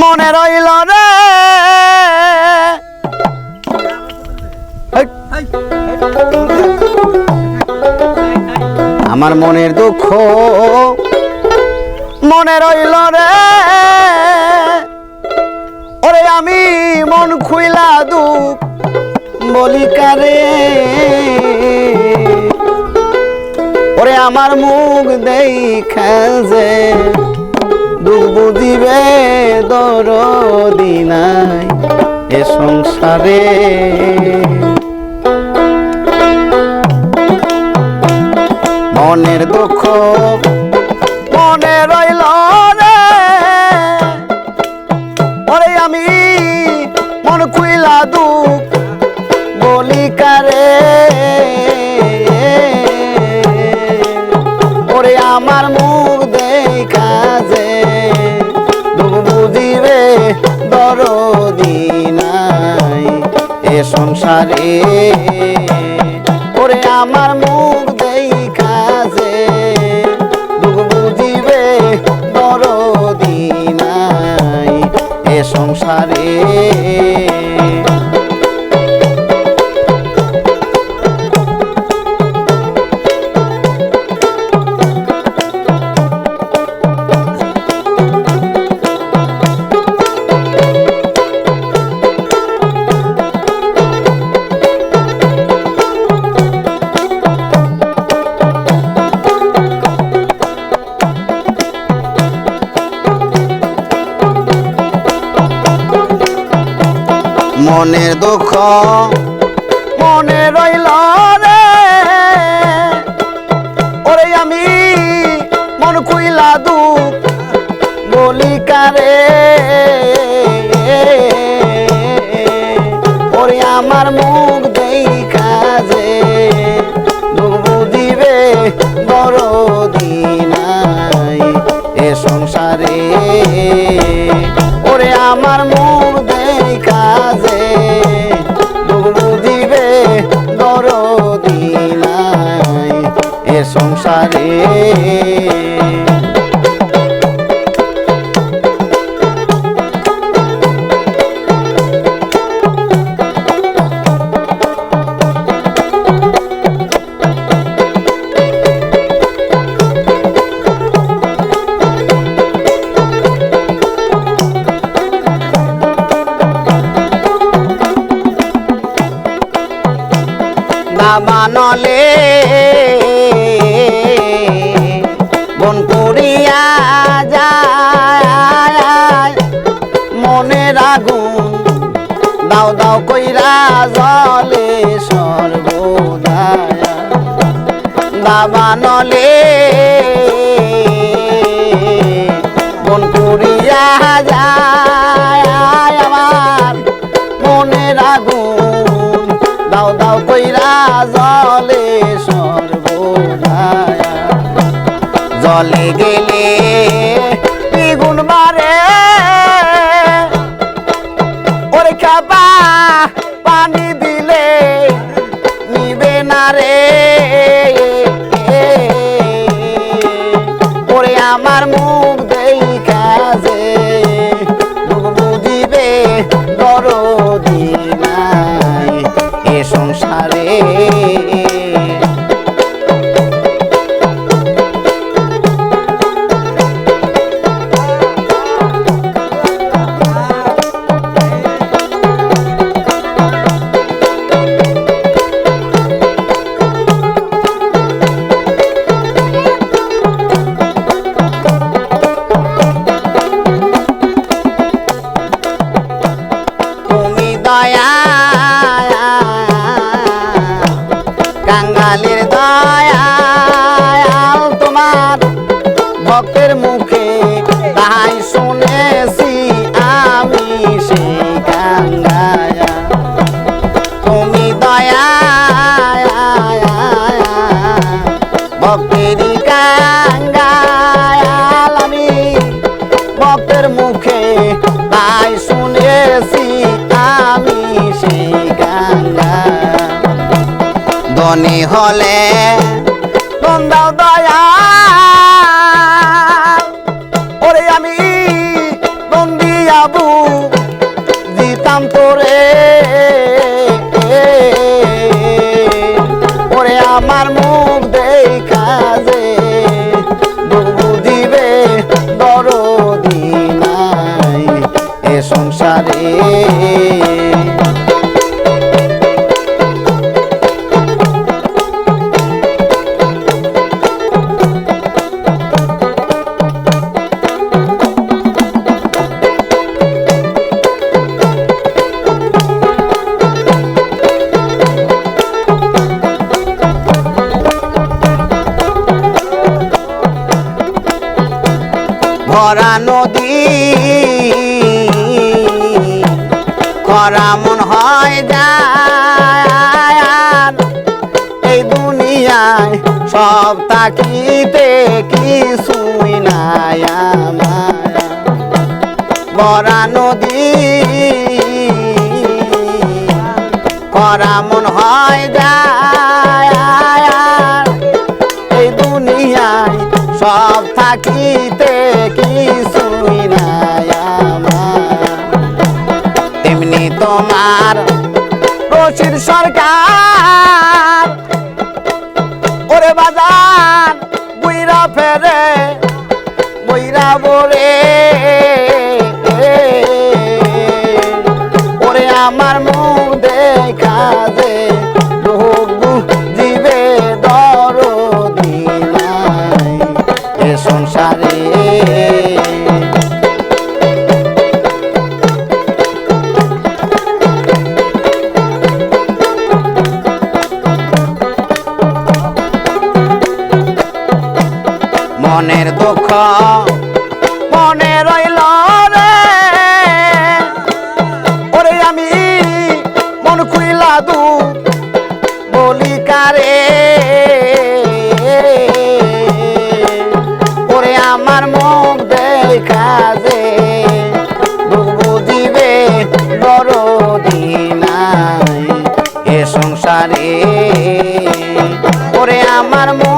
মনে রইল রে। আমার মনের দুঃখ মনে রইল রে। ওরে আমি মন খুইলা দুঃখ বলি কারে। ওরে আমার মুখ যে দুঃখ বুঝিবে দরদি নাই এ সংসারে। মনের দুঃখ মনে রইল রে। ওরে আমি মন কুইলা দুঃখ বলি কারে। আমার মুখ দেখা যে বুঝিবে দরদি নাই এ সংসারে। ওরে আমার মুখ দেই কাজে দুঃখ বুঝিবে দরদি নাই এ সংসারে। মনের দুঃখ মনে রইল না মানলে বন করিয়া যায়। মনের আগুন দাও দাও কইরা জলে সর্বদায় না মানলে বন করিয়া যায় আমার। মনের আগুন দাও দাও কইরা জলে জলে গেলে দ্বিগুণ মারে। ওরে খাবা পানি দিলে নিবে না রে। দয়া কাঙ্গালের দয়া তোমার ভক্তের মুখে তাই শুনেছি আমি সেই কাঙ্গায়া তুমি দয়া ভক্তেরই কাঙ্গায়াল আমি ভক্তের মুখে তাই শুনেছি ধনী হলে বন্দাও দয়া। ওরে আমি বন্দি আবু, দিতাম তোরে। ওরে আমার মুখ দেখা যে বহু দিবে দরদি নাই এ সংসারে। ভরা নদী। খরা মন হয় যায়। এই দুনিয়ায় সব তাকিতে কিছুই নাই আমার। ভরা নদী। খরা মন হয় যায়। এই দুনিয়ায় সব থাকিতে বলছেন সরকার। ওরে বাজার, বুইরা ফেরে মইরা বলে। ওরে আমার মুখ দেখা যে দর এ সংসারে মনের দুঃখ মনে রইল রে। ওরে আমি মন খুইলা দু বলিকারে ওরে আমার মুখ দেখা যে বুঝিবে বড় দিনা এ সংসারে। ওরে আমার মুখ